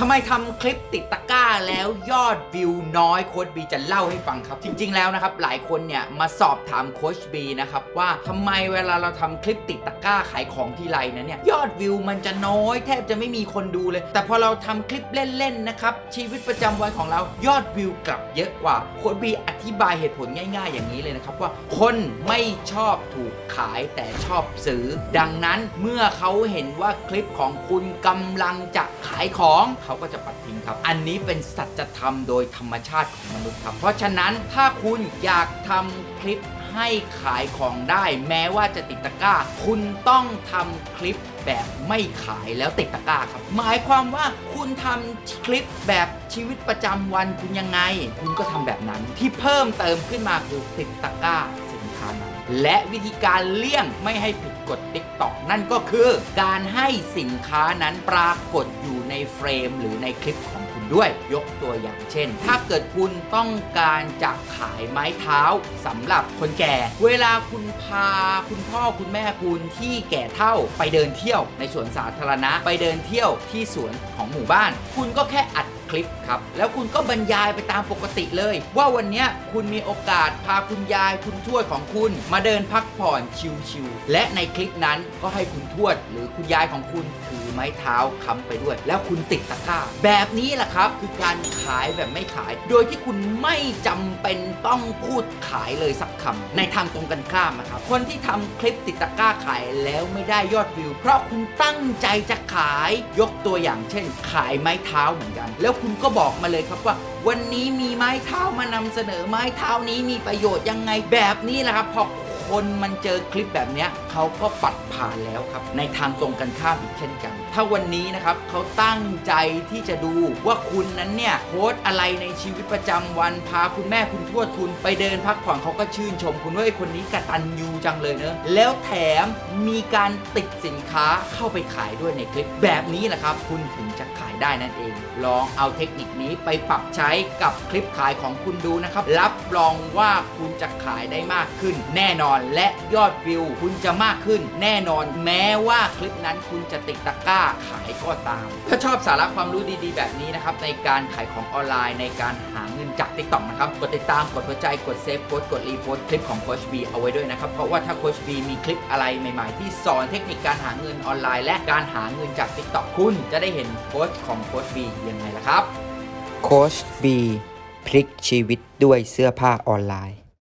ทำไมทำคลิปติดตะกร้าแล้วยอดวิวน้อยโค้ชบีจะเล่าให้ฟังครับ จริง ๆ แล้วนะครับ หลายคนเนี่ยมาสอบถามโค้ชบีนะครับว่าทำไมเวลาเราทำคลิปติดตะกร้าขายของที่ไรนะเนี่ยยอดวิวมันจะน้อยแทบจะไม่มีคนดูเลย แต่พอเราทำคลิปเล่นๆนะครับชีวิตประจำวันของเรายอดวิวกลับเยอะกว่าโค้ชบีอธิบายเหตุผลง่าย ๆ อย่างนี้เลยนะครับว่าคนไม่ชอบถูกขายแต่ชอบซื้อดังนั้นเมื่อเขาเห็นว่าคลิปของคุณกำลังจะ ขายของเขาก็จะปัดทิ้งครับ อันนี้เป็นสัจธรรมโดยธรรมชาติของมนุษย์ครับ เพราะฉะนั้นถ้าคุณอยากทำคลิปให้ขายของได้ แม้ว่าจะติดตะกร้า คุณต้องทำคลิปแบบไม่ขายแล้วติดตะกร้าครับ หมายความว่าคุณทำคลิปแบบชีวิตประจำวันคุณยังไง คุณก็ทำแบบนั้นที่เพิ่มเติมขึ้นมาคือติดตะกร้า คานั้นและวิธีการเลี่ยงไม่ให้ผิดกฎ TikTok นั่นก็คือการให้สินค้านั้นปรากฏอยู่ในเฟรมหรือในคลิปของคุณด้วยยกตัวอย่างเช่น ถ้าเกิดคุณต้องการจะขายไม้เท้าสำหรับคนแก่ เวลาคุณพาคุณพ่อคุณแม่คุณที่แก่เท่าไปเดินเที่ยวในสวนสาธารณะไปเดินเที่ยวที่สวนของหมู่บ้าน คุณก็แค่อัด คลิปครับ แล้วคุณก็บรรยายไปตามปกติเลย ว่าวันนี้คุณมีโอกาสพาคุณยายคุณทวดของคุณ มาเดินพักผ่อนชิลๆและในคลิปนั้นก็ให้คุณทวด หรือคุณยายของคุณถือไม้เท้าค้ำไปด้วย แล้วคุณติดตะกร้า แบบนี้แหละครับ คือการขายแบบไม่ขาย โดยที่คุณไม่จำเป็นต้องพูดขายเลยสักคำในทางตรงกันข้ามนะครับคนที่ทำคลิปติดตะกร้าขายแล้วไม่ได้ยอดวิว เพราะคุณตั้งใจจะขายยกตัวอย่างเช่น ขายไม้เท้าเหมือนกัน แล้วคุณก็บอกมาเลยครับว่า วันนี้มีไม้เท้ามานำเสนอไม้เท้านี้มีประโยชน์ยังไงแบบนี้แหละครับพอคนมันเจอคลิปแบบนี้เขาก็ปัดผ่านแล้วครับ ในทางตรงกันข้ามอีกเช่นกัน ถ้าวันนี้นะครับเขาตั้งใจที่จะดูว่าคุณนั้นเนี่ยโพสอะไรในชีวิตประจำวันพาคุณแม่คุณทวดคุณไปเดินพักผ่อนเขาก็ชื่นชม คุณว่าไอ้คนนี้กระตัญญูจังเลยเนอะแล้วแถมมีการติดสินค้าเข้าไปขายด้วยในคลิปแบบนี้แหละครับ คุณถึงจะขาย ได้นั่นเอง ลองเอาเทคนิคนี้ไปปรับใช้กับคลิปขายของคุณดูนะครับ รับรองว่าคุณจะขายได้มากขึ้น แน่นอนและยอดวิว คุณจะมากขึ้น แน่นอนแม้ว่าคลิปนั้นคุณจะติดตะกร้าขายก็ตาม ถ้าชอบสาระความรู้ดีๆ แบบนี้นะครับในการขายของออนไลน์ในการหาเงินจาก t ิ k t o k นะครับกดติดตามกดหัวใจกดเซฟกดกดรีโพสต์คลิปของโคชบีเอาไว้ด้วยนะครับ เพราะว่าถ้าโคชบีมีคลิปอะไรใหม่ ๆ ที่สอนเทคนิคการหาเงินออนไลน์ และการหาเงินจาก t ิ k t o k คุณจะได้เห็นโพสต์ของโค้ชบียังไงล่ะครับ โค้ชบีพลิกชีวิตด้วยเสื้อผ้าออนไลน์